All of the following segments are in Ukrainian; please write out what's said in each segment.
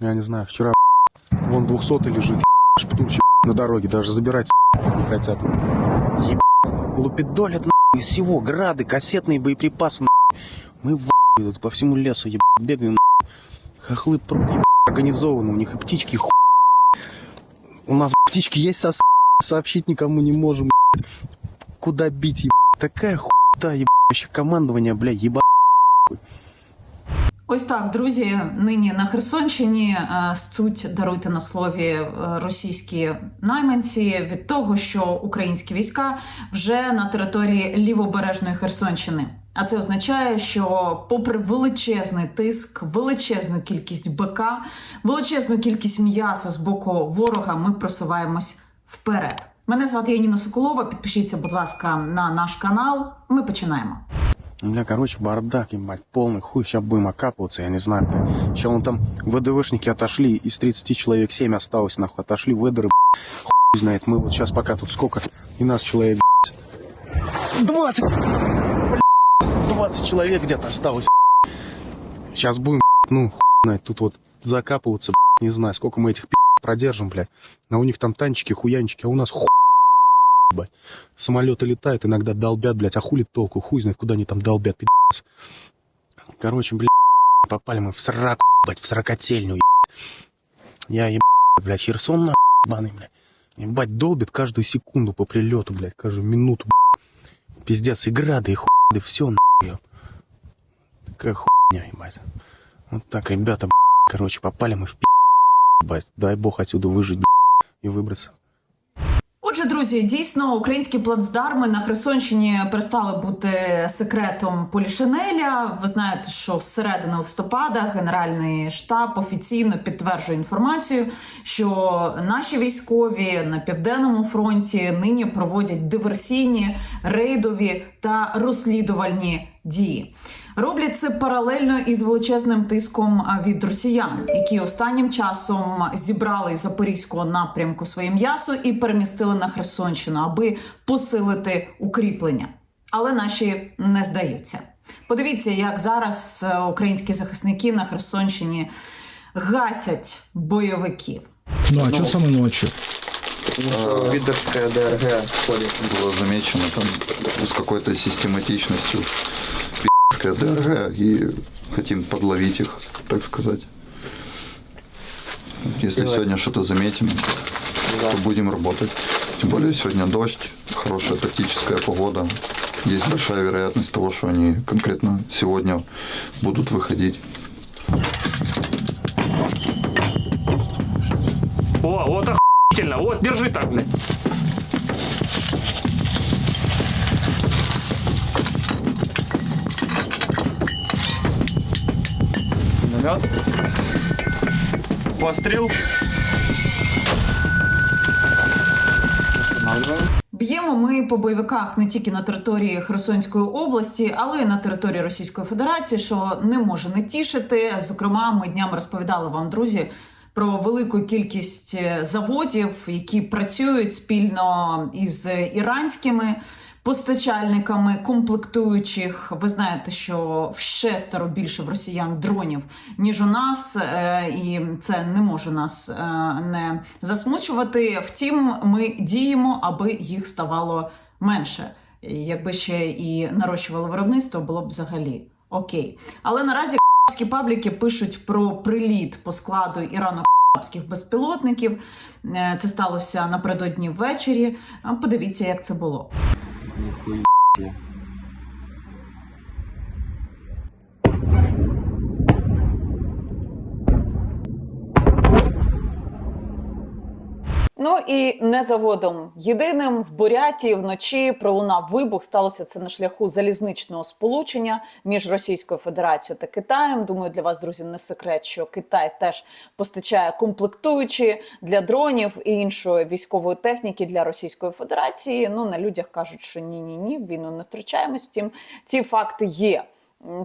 Я не знаю, вчера вон 200 лежит, шптурчик на дороге, даже забирать не хотят. Ебать, лупидолят из всего, грады, кассетные боеприпасы. Мы в тут по всему лесу ебать, бегаем нахуй. Хохлы ебать, организованы, у них и птички хуй. У нас птички есть сос... сообщить никому не можем. ебать. Куда бить, ебать. Такая хуйта, ебать. Вообще командование, бля, ебать. Ось так, друзі, нині на Херсонщині е, суть даруйте на слові е, російські найманці від того, що українські війська вже на території лівобережної Херсонщини. А це означає, що, попри величезний тиск, величезну кількість БК, величезну кількість м'яса з боку ворога, ми просуваємось вперед. Мене звати Яніна Соколова. Підпишіться, будь ласка, на наш канал. Ми починаємо. Бля, короче, бардак, ебать, полный хуй, сейчас будем окапываться, я не знаю, бля. Сейчас вон там ВДВшники отошли, из 30 человек 7 осталось, нахуй, отошли бля. хуй знает, мы вот сейчас пока тут сколько, и нас человек, бля. 20, бля, 20 человек где-то осталось. Сейчас будем, ну, хуй знает, тут вот закапываться, не знаю, сколько мы этих продержим, бля. А у них там танчики, хуянчики, а у нас хуй, ебать. Самолеты летают, иногда долбят, блядь, а хули толку, хуй знает, куда они там долбят, пи***ц. Короче, блядь, попали мы в сраку, ебать, в сракотельню, ебать. Я, ебать, блядь, Херсон, нахуй, ебаный, блядь. Ебать, долбит каждую секунду по прилету, блядь, каждую минуту, блядь. Пиздец, и грады, и хуй, да все, нахуй. Такая хуйня, ебать. Вот так, ребята, блядь, короче, попали мы в пи***, ебать. Дай бог отсюда выжить, блядь, и выбраться. Отже, друзі, дійсно, українські плацдарми на Херсонщині перестали бути секретом Полішинеля. Ви знаєте, що з середини листопада Генеральний штаб офіційно підтверджує інформацію, що наші військові на південному фронті нині проводять диверсійні, рейдові та розслідувальні дії. Роблять це паралельно із величезним тиском від росіян, які останнім часом зібрали з запорізького напрямку своє м'ясо і перемістили на Херсонщину, аби посилити укріплення. Але наші не здаються. Подивіться, як зараз е, українські захисники на Херсонщині гасять бойовиків. Ну а что самой ночью? Видерская ДРГ ходит. было замечено там с какой-то систематичностью пи***ская ДРГ и хотим подловить их, так сказать. Если Давай. сегодня что-то заметим, Да. то будем работать. Тем более сегодня дождь, хорошая тактическая погода. Есть большая вероятность того, что они конкретно сегодня будут выходить. О, вот охуительно. Вот, держи так, блядь. Миномет. Пострел. Б'ємо ми по бойовиках не тільки на території Херсонської області, але й на території Російської Федерації, що не може не тішити. Зокрема, ми днями розповідали вам, друзі, про велику кількість е, заводів, які працюють спільно із іранськими. Постачальниками комплектуючих, ви знаєте, що в шестеро більше в росіян дронів ніж у нас, е, і це не може нас е, не засмучувати. Втім, ми діємо, аби їх ставало менше. Якби ще і нарощували виробництво, було б взагалі окей. Але наразі капські пабліки пишуть про приліт по складу ірано капських безпілотників. Е, Це сталося напередодні ввечері. Подивіться, як це було. Нихуя Ну і не заводом єдиним в Буряті вночі пролунав вибух. Сталося це на шляху залізничного сполучення між Російською Федерацією та Китаєм. Думаю, для вас, друзі, не секрет, що Китай теж постачає комплектуючі для дронів і іншої військової техніки для Російської Федерації. Ну на людях кажуть, що ні, ні, ні, війну не втручаємось. Втім, ці факти є.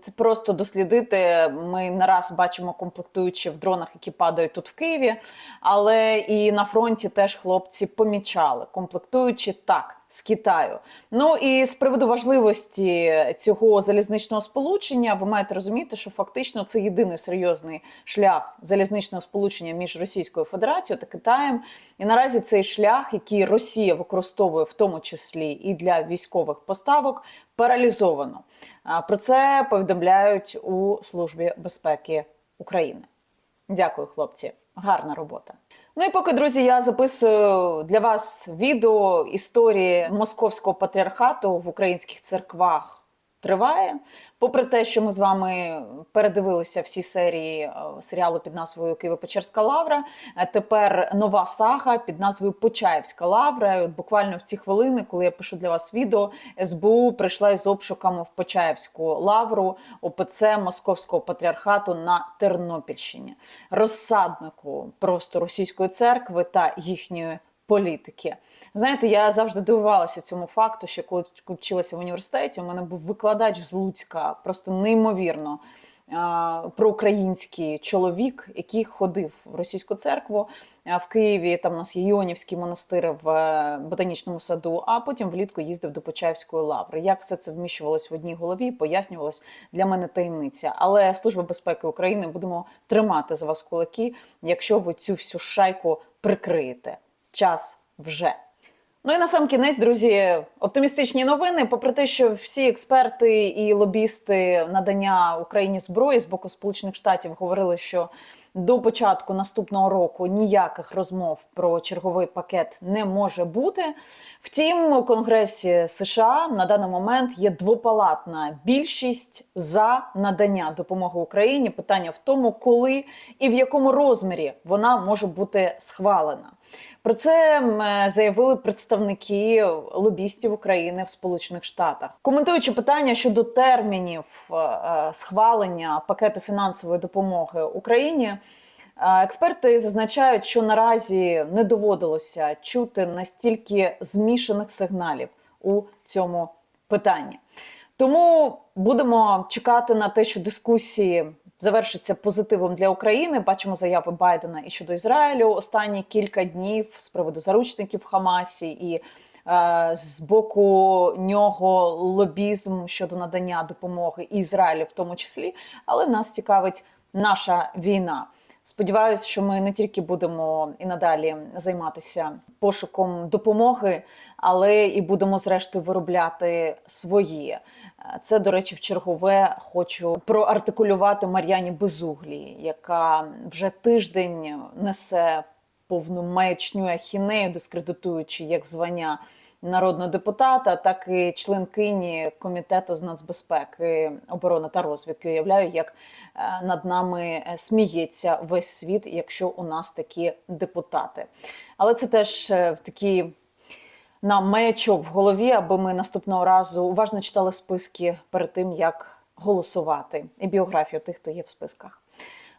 Це просто дослідити. Ми не раз бачимо комплектуючі в дронах, які падають тут в Києві. Але і на фронті теж хлопці помічали. Комплектуючі так з Китаю. Ну і з приводу важливості цього залізничного сполучення, ви маєте розуміти, що фактично це єдиний серйозний шлях залізничного сполучення між Російською Федерацією та Китаєм. І наразі цей шлях, який Росія використовує в тому числі і для військових поставок, паралізовано. Про це повідомляють у Службі безпеки України. Дякую, хлопці. Гарна робота. Ну і поки, друзі, я записую для вас відео історії московського патріархату в українських церквах триває. Попри те, що ми з вами передивилися всі серії е, серіалу під назвою Києво-Печерська лавра. е, Тепер нова сага під назвою Почаївська лавра. І от буквально в ці хвилини, коли я пишу для вас відео, СБУ прийшла із обшуками в Почаївську лавру ОПЦ Московського патріархату на Тернопільщині, розсаднику просто російської церкви та їхньої політики. Знаєте, я завжди дивувалася цьому факту, що коли вчилася в університеті, у мене був викладач з Луцька, просто неймовірно а, проукраїнський чоловік, який ходив в російську церкву в Києві. Там у нас є Іонівський монастир в е, ботанічному саду, а потім влітку їздив до Почаївської лаври. Як все це вміщувалось в одній голові, пояснювалось для мене таємниця. Але Служба безпеки України будемо тримати за вас кулаки, якщо ви цю всю шайку прикриєте. Час вже. Ну і на сам кінець, друзі, оптимістичні новини. Попри те, що всі експерти і лобісти надання Україні зброї з боку Сполучених Штатів говорили, що до початку наступного року ніяких розмов про черговий пакет не може бути. Втім, у Конгресі США на даний момент є двопалатна більшість за надання допомоги Україні. Питання в тому, коли і в якому розмірі вона може бути схвалена. Про це заявили представники лобістів України в Сполучених Штатах, коментуючи питання щодо термінів е, е, схвалення пакету фінансової допомоги Україні. Е, Експерти зазначають, що наразі не доводилося чути настільки змішаних сигналів у цьому питанні. Тому будемо чекати на те, що дискусії завершиться позитивом для України. Бачимо заяви Байдена і щодо Ізраїлю останні кілька днів з приводу заручників Хамасі і е, з боку нього лобізм щодо надання допомоги Ізраїлю, в тому числі. Але нас цікавить наша війна. Сподіваюсь, що ми не тільки будемо і надалі займатися пошуком допомоги, але і будемо зрештою виробляти свої. Це, до речі, в чергове хочу проартикулювати Мар'яні Безуглі, яка вже тиждень несе повну маячню ахінею, дискредитуючи як звання народного депутата, так і членкині комітету з нацбезпеки, оборони та розвідки. Уявляю, як е, над нами е, сміється весь світ, якщо у нас такі депутати. Але це теж е, такі нам маячок в голові, аби ми наступного разу уважно читали списки перед тим, як голосувати, і біографію тих, хто є в списках.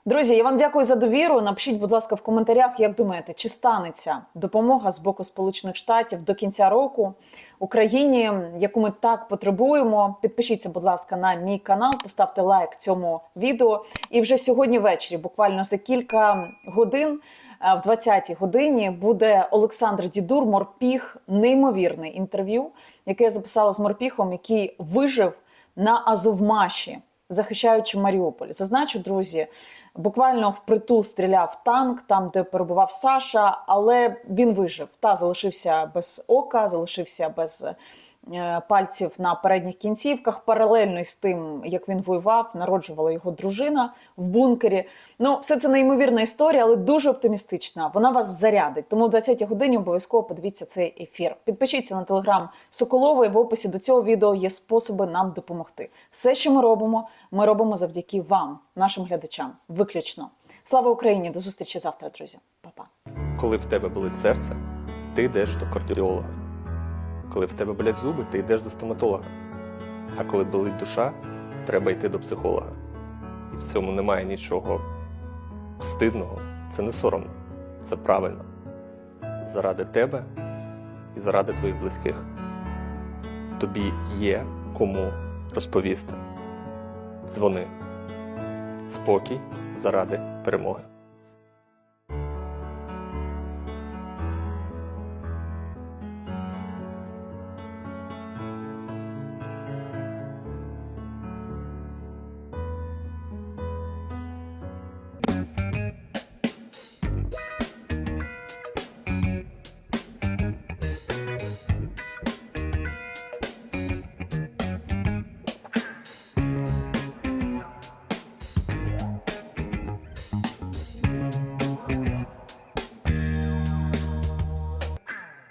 Друзі, я вам дякую за довіру. Напишіть, будь ласка, в коментарях, як думаєте, чи станеться допомога з боку Сполучених Штатів до кінця року Україні, яку ми так потребуємо. Підпишіться, будь ласка, на мій канал, поставте лайк цьому відео. І вже сьогодні ввечері, буквально за кілька годин. е, В 20-й годині буде Олександр Дідур Морпіх. Неймовірне інтерв'ю, яке я записала з Морпіхом, який вижив на Азовмаші, захищаючи Маріуполь. Зазначу, друзі, буквально впритул стріляв танк, там, де перебував Саша, але він вижив та залишився без ока, залишився без. Е, Пальців на передніх кінцівках, паралельно із тим, як він воював, народжувала його дружина в бункері. Ну, все це неймовірна історія, але дуже оптимістична. Вона вас зарядить. Тому в 20-й годині обов'язково подивіться цей ефір. Підпишіться на телеграм Соколової. В описі до цього відео є способи нам допомогти. Все, що ми робимо, ми робимо завдяки вам, нашим глядачам. Виключно. Слава Україні! До зустрічі завтра, друзі. Па-па. Коли в тебе болить серце, ти йдеш до кардіолога. Коли в тебе болять зуби, ти йдеш до стоматолога. А коли болить душа, треба йти до психолога. І в цьому немає нічого стидного, це не соромно, це правильно. Заради тебе і заради твоїх близьких. Тобі є кому розповісти. Дзвони. Спокій заради перемоги.